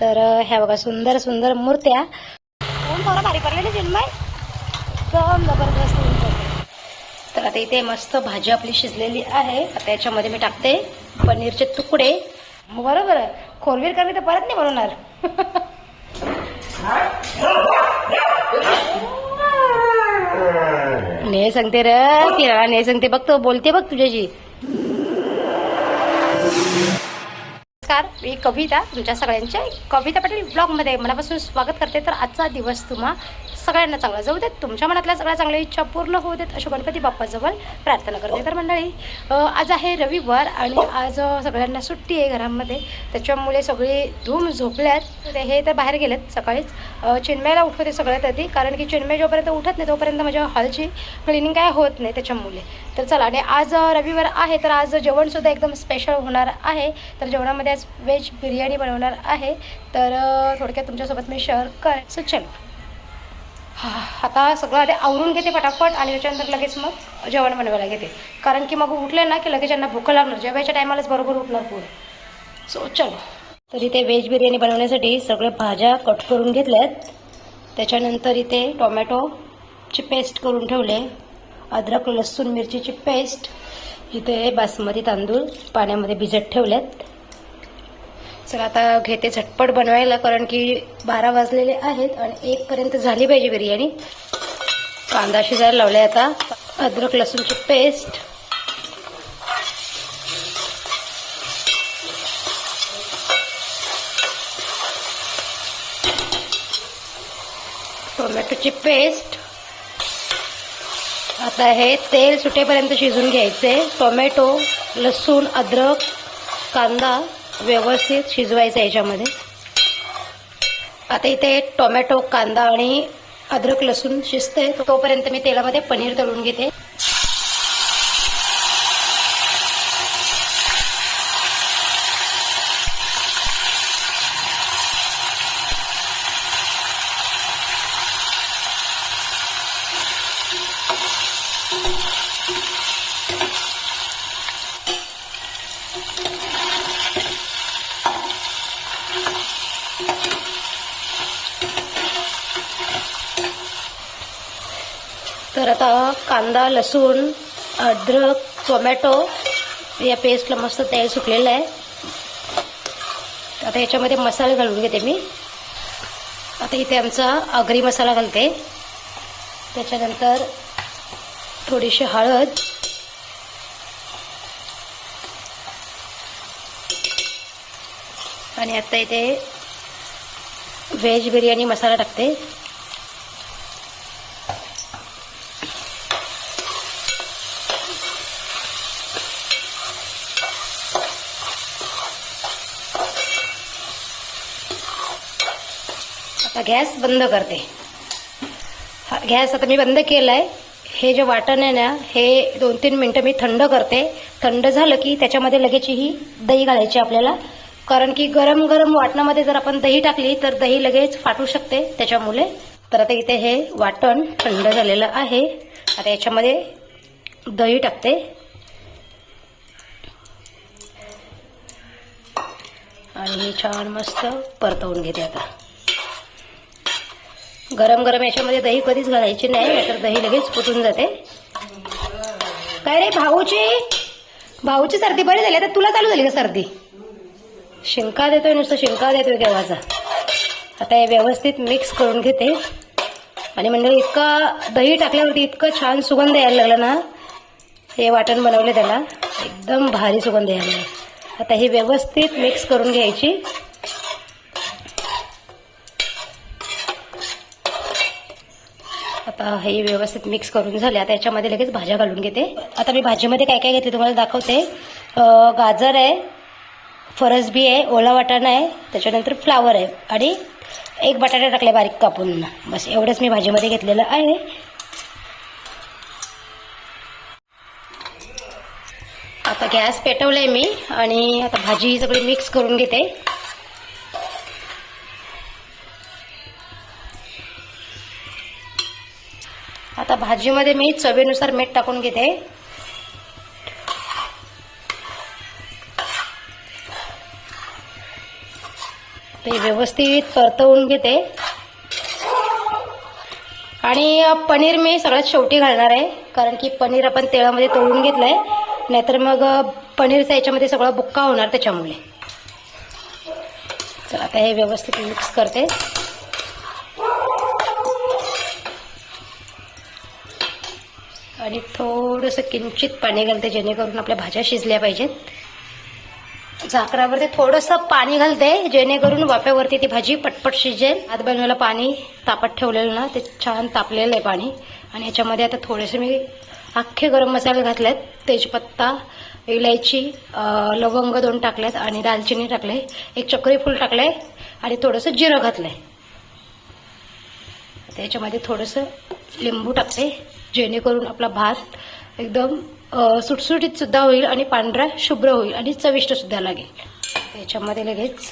तर ह्या बघा सुंदर सुंदर मूर्त्या. थोडा भारी पडलेली चिन्मय. एकदम जबरदस्त. तर आता इथे मस्त भाजी आपली शिजलेली आहे. आता याच्यामध्ये मी टाकते पनीरचे तुकडे. बरोबर खोलवीर करणे तर परत नाही बनवणार. ने सांगते र किराणा ने सांगते. बघ तो बोलते बघ तुझ्याशी. नमस्कार मी कविता तुमच्या सगळ्यांच्या कविता पाटील ब्लॉगमध्ये मनापासून स्वागत करते. तर आजचा दिवस तुम्हा सगळ्यांना चांगला जाऊ देत तुमच्या मनातल्या सगळ्या चांगल्या इच्छा पूर्ण होऊ देत अशा गणपती बाप्पाजवळ प्रार्थना करते. तर मंडळी आज आहे रविवार आणि आज सगळ्यांना सुट्टी आहे घरामध्ये. त्याच्यामुळे सगळे धूम झोपल्यात. ते हे तर बाहेर गेलेत सकाळीच. चिन्मयाला चिन्मयला उठवते सगळ्यात आधी कारण की चिन्मय जोपर्यंत उठत नाही तोपर्यंत माझ्या हॉलची क्लिनिंग काय होत नाही त्याच्यामुळे. तर चला आणि आज रविवार आहे तर आज जेवणसुद्धा एकदम स्पेशल होणार आहे. तर जेवणामध्ये आज व्हेज बिर्याणी बनवणार आहे. तर थोडक्यात तुमच्यासोबत मी शेअर कर सो चलो. हा, आता सगळं आधी आवरून घेते पटापट आणि त्याच्यानंतर लगेच मग जेवण बनवायला घेते. कारण की मग उठले ना की लगेच यांना भूक लागणार. जेवायच्या टायमालाच बरोबर उठणार पुढे सो चलो. तर इथे व्हेज बिर्याणी बनवण्यासाठी सगळे भाज्या कट करून घेतल्यात. त्याच्यानंतर इथे टोमॅटोची पेस्ट करून ठेवले. अद्रक लसूण मिरचीची पेस्ट. इथे बासमती तांदूळ पाण्यामध्ये भिजत ठेवल्यात चला आता घेते झटपट बनवायला कारण की बारा वाजलेले आहेत आणि एकपर्यंत झाली पाहिजे बिर्याणी. कांदा शिजायला लावले आता. अद्रक लसूणची पेस्ट. टोमॅटोची पेस्ट. आता हे तेल सुटेपर्यंत शिजून घ्यायचे. टोमॅटो लसूण अद्रक कांदा. व्यवस्थित शिजवायचं याच्यामध्ये. आता इथे टोमॅटो कांदा आणि अद्रक लसूण शिजतंय. तोपर्यंत मी तेलामध्ये पनीर तळून घेते तर आता कांदा लसूण अद्रक टोमॅटो या पेस्टला मस्त तेल सुटलेलं आहे. आता याच्यामध्ये मसाले घालून घेते मी. आता इथे आमचा आगरी मसाला घालते. त्याच्यानंतर थोडीशी हळद. आणि आता इथे व्हेज बिर्याणी मसाला टाकते. आता गॅस बंद करते. गॅस आता मी बंद केला आहे हे जे वाटण आहे ना हे दोन तीन मिनटं मी थंड करते. थंड झालं की त्याच्यामध्ये लगेच ही दही घालायची आपल्याला. कारण की गरम गरम वाटणामध्ये जर आपण दही टाकली तर दही लगेच फाटू शकते. त्याच्यामुळे तर आता इथे हे वाटण थंड झालेलं आहे. आता याच्यामध्ये दही टाकते. आणि छान मस्त परतवून घेते आता. गरम गरम याच्यामध्ये दही कधीच घालायची नाही नाहीतर दही लगेच फुटून जाते. काय रे भाऊची भाऊची सर्दी बरी झाली. आता तुला चालू झाली का सर्दी? शिंका देतोय नुसतं शिंका देतोय गव्हाचा आता हे व्यवस्थित मिक्स करून घेते. आणि म्हणजे इतका दही टाकल्यावरती इतकं छान सुगंध यायला लागला ना हे वाटण बनवले त्याला. एकदम भारी सुगंध यायला आता ही व्यवस्थित मिक्स करून घ्यायची. हे व्यवस्थित मिक्स करून झाले. आता याच्यामध्ये लगेच भाज्या घालून घेते. आता मी भाजीमध्ये काय काय घेते तुम्हाला दाखवते. गाजर आहे फरसबी आहे ओला वाटाणा आहे त्याच्यानंतर फ्लावर आहे आणि एक बटाटा टाकले बारीक कापून. बस एवढंच मी भाजीमध्ये घेतलेलं आहे. आता गॅस पेटवलाय मी आणि आता भाजी सगळी मिक्स करून घेते. आता भाजीमध्ये मी चवीनुसार मीठ टाकून घेते. ते व्यवस्थित परतवून घेते. आणि पनीर मी सगळ्यात शेवटी घालणार आहे कारण की पनीर आपण तेलामध्ये तळून घेतलं आहे नाहीतर मग पनीरचा याच्यामध्ये सगळं बुक्का होणार त्याच्यामुळे. चला आता हे व्यवस्थित मिक्स करते. आणि थोडंसं किंचित पाणी घालते जेणेकरून आपल्या भाज्या शिजल्या पाहिजेत. झाकणावरती थोडंसं पाणी घालते जेणेकरून वाफ्यावरती ती भाजी पटपट शिजेल. आत बनवायला पाणी तापत ठेवलेलं ना ते छान तापलेलं आहे पाणी. आणि याच्यामध्ये आता थोडेसे मी अख्खे गरम मसाले घातलेत. तेजपत्ता इलायची लवंग दोन टाकलेत आणि दालचिनी टाकले. एक चक्री फूल टाकले आणि थोडंसं जिरं घातलंय. त्याच्यामध्ये थोडंसं लिंबू टाकते जेणेकरून आपला भात एकदम सुटसुटीत सुद्धा होईल आणि पांढरा शुभ्र होईल आणि चविष्ट सुद्धा लागेल. त्याच्यामध्ये लगेच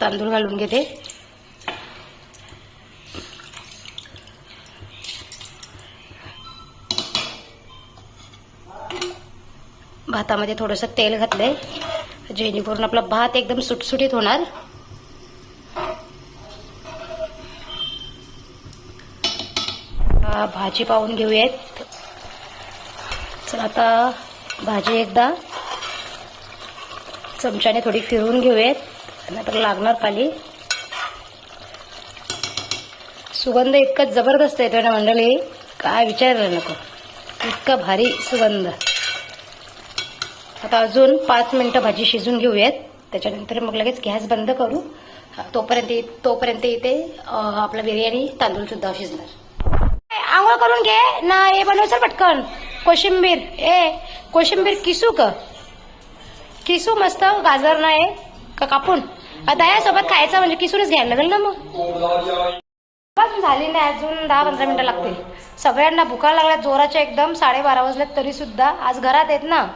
तांदूळ घालून घेते. भातामध्ये थोडंसं तेल घातलंय जेणेकरून आपला भात एकदम सुटसुटीत होणार. आता भाजी पाहून घेऊयात. चला आता भाजी एकदा चमच्याने थोडी फिरवून घेऊयात. नाहीतर लागणार खाली. सुगंध इतका जबरदस्त येतोय ना मंडळी. काय विचारलं नको. इतका भारी सुगंध. आता अजून पाच मिनटं भाजी शिजून घेऊयात. त्याच्यानंतर मग लगेच गॅस बंद करू. तोपर्यंत तोपर्यंत इथे आपला बिर्याणी तांदूळ सुद्धा शिजणार. आंघोळ करून घे. ना हे बनवायचं पटकन. कोशिंबीर. ए कोशिंबीर किसू का किसू मस्त गाजर नाही का कापून? दह्यासोबत खायचं म्हणजे किसूनच घ्यायला लागेल ना मग. अजून झाली नाही अजून दहा पंधरा मिनिटं लागतील. सगळ्यांना भुका लागल्या जोराच्या एकदम. साडेबारा वाजल्यात तरी सुद्धा. आज घरात आहेत ना.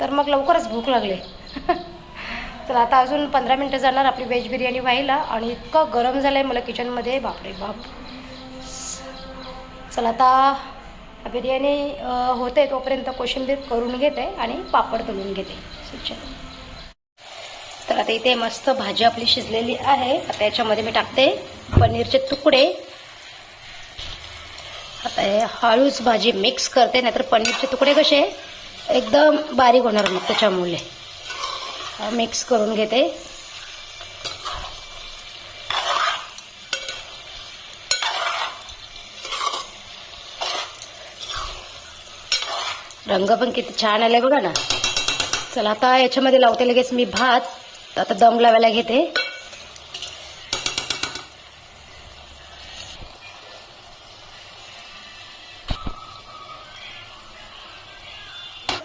तर मग लवकरच भूक लागली. तर आता अजून पंधरा मिनिटं जाणार आपली व्हेज बिर्याणी व्हायला. आणि इतकं गरम झालंय मला किचनमध्ये बापरे बाप. चला आता बिर्याणी होते तोपर्यंत कोशिंबीर करून घेते आणि पापड तळून घेते. स्वच्छ. तर आता इथे मस्त भाजी आपली शिजलेली आहे. आता याच्यामध्ये मी टाकते पनीरचे तुकडे. आता हे हळूच भाजी मिक्स करते नाहीतर पनीरचे तुकडे कसे एकदम बारीक होणार मग त्याच्यामुळे. मिक्स करून घेते. रंग पण किती छान आलाय बघा ना. चला आता याच्यामध्ये लावते लगेच मी भात. आता दम लावायला घेते.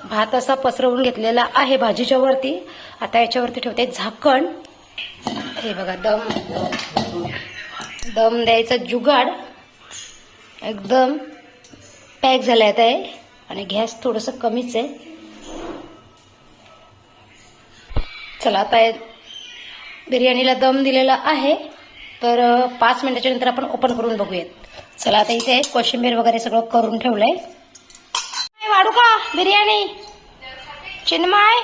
भात असा पसरवून घेतलेला आहे भाजीच्या वरती. आता याच्यावरती ठेवते झाकण. हे बघा दम. दम द्यायचा जुगाड. एकदम पॅक झाला आहे आणि गॅस थोडंसं कमीच आहे. चला आता बिर्याणीला दम दिलेला आहे. तर पाच मिनिटाच्या नंतर आपण ओपन करून बघूयात. चला आता इथे कोशिंबीर वगैरे सगळं करून ठेवलंय. वाढू का? बिर्याणी? चिन्मय?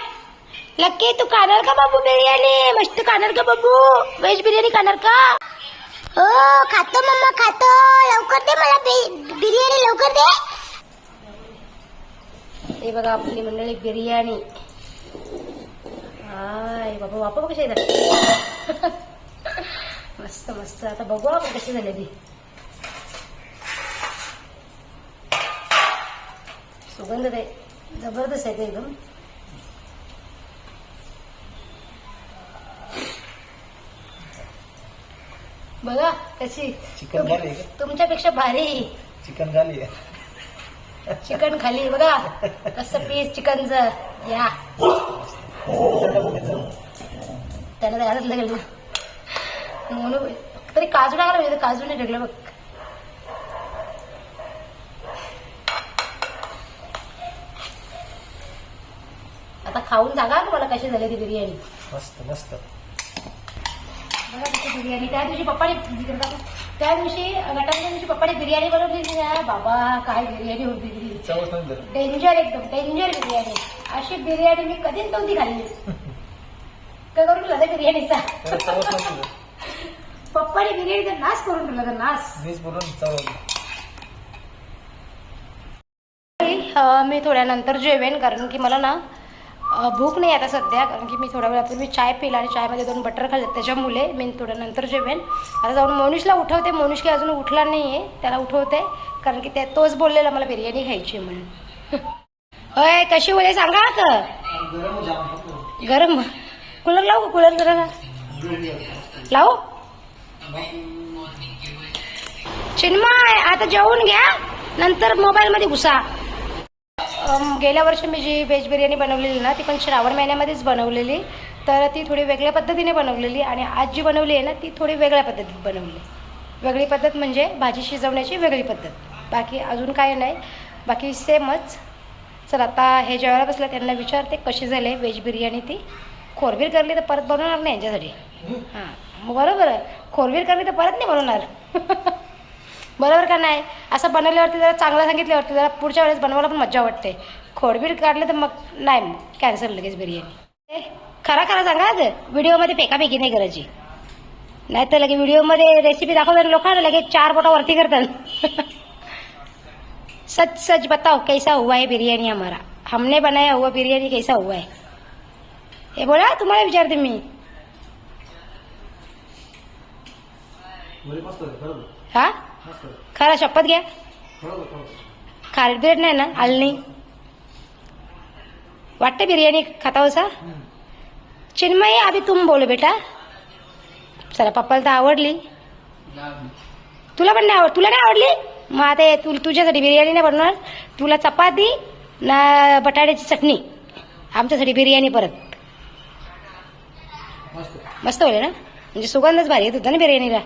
लक्की तू खाणार का बाबू बिर्याणी? मस्त खाणार का बाबू? व्हेज बिर्याणी खाणार का? हो खातो मम्मा खातो. लवकर दे मला बिर्याणी लवकर दे. हे बघा आपली मंडळी बिर्याणी. हाय बाबा बापा कशी मस्त मस्त. आता बघू आपण कशी झाली ती. सुगंध ते जबरदस्त आहे ते एकदम. बघा कशी. चिकन झाली? तुमच्यापेक्षा भारी. चिकन झाली चिकन खाली बघा. कसं पीस चिकनचं या. त्याला द्यायलाच लागेल ना. म्हणून तरी काजू टाकायला पाहिजे म्हणजे काजू नाही टाकलं बघ. आता खाऊन सांगा ना मला कशी झाली ती बिर्याणी? मस्त मस्त. बिर्याणी. त्या दिवशी पप्पाने त्या दिवशी गटाच्या दिवशी पप्पाने बिर्याणी बनवली ना. बाबा काय बिर्याणी होती जरा. डेंजर एकदम डेंजर बिर्याणी. अशी बिर्याणी मी कधीच नव्हती खाल्ली. काय करून झालं बिर्याणीचा. जेवायला बिर्याणी नाश करून ठेवला तर नाश वीज बोलून अ, मी थोड्यानंतर जेवेन कारण की मला ना भूक नाही आता सध्या कारण की मी थोड्या वेळापूर्वी चाय पिला आणि चायमध्ये दोन बटर खाल्ले त्याच्यामुळे मी थोडं नंतर जेवेन. आता जाऊन मोनिशला उठवते. मोनिश काही अजून उठला नाही आहे त्याला उठवते. कारण की ते तोच बोललेला मला बिर्याणी खायची म्हणून. होय कशी बोले सांगा आता. गरम गरम कूलर लावू कूलर जरा लावू? चिन्मय आता जेवून घ्या. नंतर मोबाईलमध्ये घुसा. गेल्या वर्षी मी जी व्हेज बिर्याणी बनवलेली ना ती पण श्रावण महिन्यामध्येच बनवलेली. तर ती थोडी वेगळ्या पद्धतीने बनवलेली आणि आज जी बनवली आहे ना ती थोडी वेगळ्या पद्धतीत बनवली. वेगळी पद्धत म्हणजे भाजी शिजवण्याची वेगळी पद्धत. बाकी अजून काय नाही. बाकी सेमच. चल आता हे जेवायला बसलं त्यांना विचारते कशी झाली व्हेज बिर्याणी ती. खोरबीर करली तर परत बनवणार नाही यांच्यासाठी. हां. बरोबर आहे. खोरबीर करली तर परत नाही बनवणार. बरोबर का नाही? असं बनवल्यावरती जरा चांगलं सांगितल्यावरती जरा पुढच्या वेळेस बनवायला पण मजा वाटते. खोडबीर काढलं तर मग नाही मग कॅन्सल लगेच बिर्याणी. खरा खरा सांगा आज व्हिडिओमध्ये फेकाफेकी नाही करायची. नाही तर लगे व्हिडिओमध्ये रेसिपी दाखवताना लोकांना लगेच चार बोटा वरती करतात. सच सच बताओ कैसा हुआ है बिरयानी हमारा? हमने बनाया हुआ बिरयानी कैसा हुआ है? हे बोला तुम्हाला विचारते मी. हा. खरा शपथ घ्या. खरं होतं, नाही ना आलं नाही. वाटतं बिर्याणी खाता होसा हम्म. चिन्मयी तुम बोलो बेटा. चला पप्पाला तर आवडली. तुला पण नाही आवड तुला नाही आवडली? मग आता तु तुझ्यासाठी बिर्याणी नाही बनवणार. तुला चपाती ना बटाट्याची चटणी. आमच्यासाठी बिर्याणी परत. मस्त मस्त ना? म्हणजे सुगंधच भारी येत होता ना बिर्याणीला.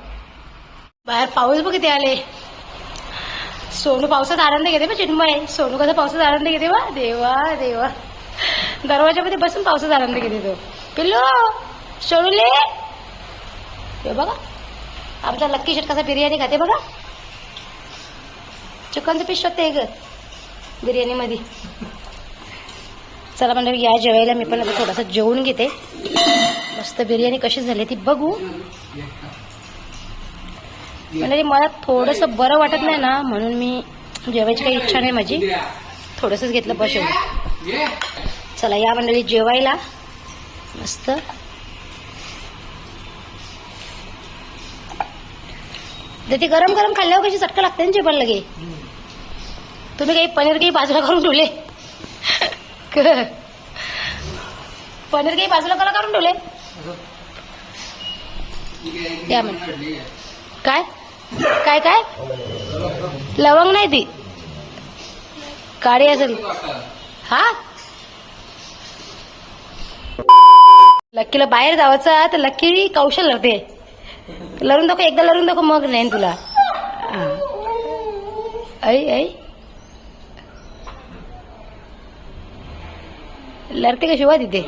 बाहेर पाऊस बघ किती आले. सोनू पावसाचा आनंद घेते बा चिन्मय सोनू कसा पावसात आनंद घेते बा देवा देवा. दरवाजामध्ये बसून पावसात आनंद घेते तो. पिल्लू सोनूले. हे बघा. आमचा लक्की शेट कसा बिर्याणी खाते बघा. चिकनचं पीस शोधते ग बिर्याणीमध्ये. चला म्हणजे या जेवायला मी पण आता थोडासा जेवून घेते. मस्त बिर्याणी कशी झाली ती बघू. म्हणजे मला थोडंसं बरं वाटत नाही ना म्हणून मी जेवायची काही इच्छा नाही माझी. थोडंसंच घेतलं बस एवढं चला या मंडळी जेवायला. मस्त. ती गरम गरम खाल्ल्यावर कशी चटका लागते ना जेवण लगे? तुम्ही काही पनीर काही बाजूला करून ठेवले? पनीर काही बाजूला करा करून ठेवले? या मग. काय? काय काय? लवंग नाही ती. काळी असेल. हा? लक्कीला बाहेर जायचं तर लक्की कौशल लागते लरून दाखव एकदा लरून दाखव मग नाही तुला. ऐ ऐ लढते कशी वा तिथे?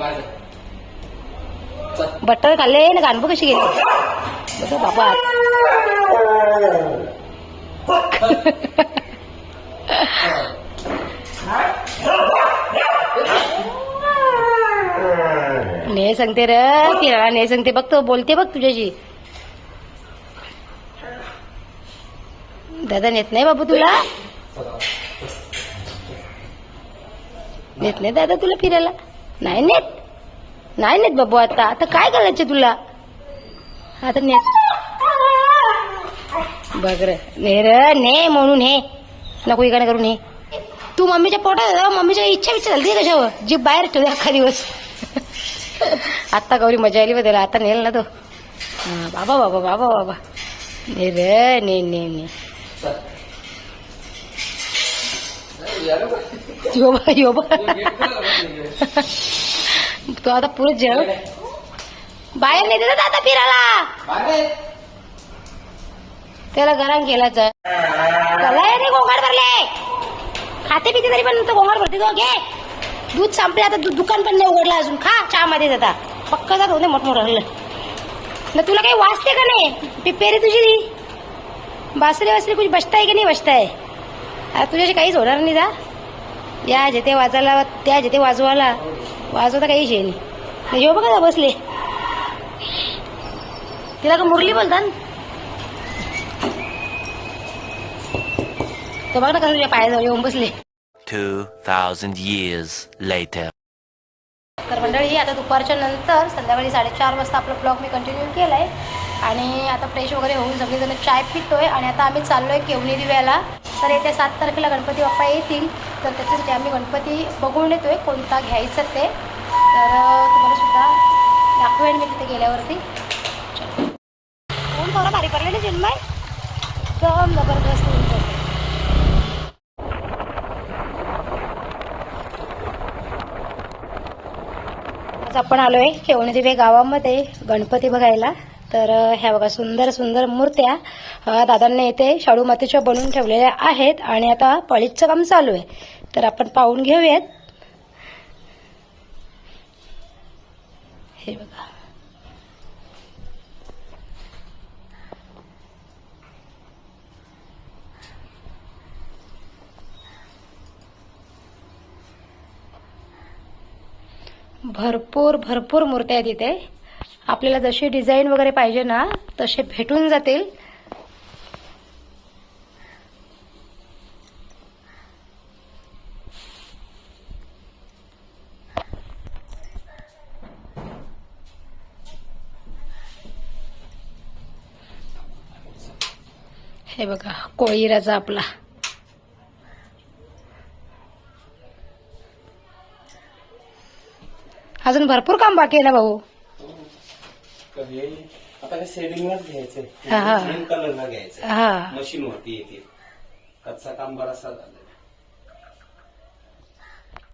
बटर खाल्ले ना गाणबं कशी गेली. बाबा. ने सांगते र तिला ने सांगते बघ तो बोलते बघ तुझ्याशी. दादा नेत नाही बाबू तुला? नेत नाही दादा तुला फिरायला? नाही नेत. नाही नेत बाबू आता. आता काय करायचं तुला? आता नेत. बघ ने र ने म्हणून हे. नको इकडे करून हे. तू मम्मीच्या पोटात मम्मीच्या इच्छा विच्छा झाली कशावर? जी बाहेर ठेवली अख्खा दिवस. आत्ता गौरी मजा आली बा त्याला आता नेल ना तो. बाबा बाबा बाबा बाबा. ने रे ने ने ने. यो यो बा. तो आता पुरं जेव. बाहेर नाही देतात आता फिरायला. त्याला गरम केला कलाय रे गोंगाड भरले. खाते पिते तरी पण तो गोंगाड भरते तो घे दूध संपले आता दुकान पण नाही उघडलं अजून. खा चहा मध्ये जाता. पक्क जात होते मोठमोठं ना तुला काही वाचते का नाही? पिपेरी तुझी? बासरी वासरी कुछ बसताय की नाही बसताय? आता तुझ्याशी काहीच होणार नाही जा. या जेथे वाजायला त्या जेथे वाजवायला वाजवता काहीच हे नाही. येऊ बघा बसले. तिला का मुरली बोलतात तो बघ ना कसं तुझ्या पायाजवळ येऊन बसले. 2,000 years later. तर मंडळी आता दुपारच्या नंतर संध्याकाळी साडेचार वाजता आपला ब्लॉग मी कंटिन्यू केला आहे आणि आता फ्रेश वगैरे होऊन सगळेजण चाय पितोय. आणि आता आम्ही चाललो आहे केवणी दिव्याला. तर येत्या सात तारखेला गणपती बाप्पा येतील. तर त्याच्यासाठी आम्ही गणपती बघून येतोय कोणता घ्यायचा ते. तर तुम्हाला सुद्धा दाखवेन मी तिथे गेल्यावरती. ऊन थोडं भारी पडलेलं जन्माय एकदम जबरदस्त. आज आपण आलोय केवणी दिवे गावामध्ये गणपती बघायला. तर ह्या बघा सुंदर सुंदर मूर्त्या दादांना दादांनी इथे शाडू मातीच्या बनवून ठेवलेल्या आहेत आणि आता पळीचं काम चालू आहे. तर आपण पाहून घेऊयात. हे बघा. भरपूर भरपूर मूर्त्या आहेत इथे. आपल्याला जशी डिझाईन वगैरे पाहिजे ना तसे भेटून जातील. हे बघा कोळीराजा आपला. अजून भरपूर काम बाकी आहे ना भाऊ? आता घ्यायचंय. कलरला घ्यायचं हा. मशीन वरती येते कच्चा काम बराचसा झालाय.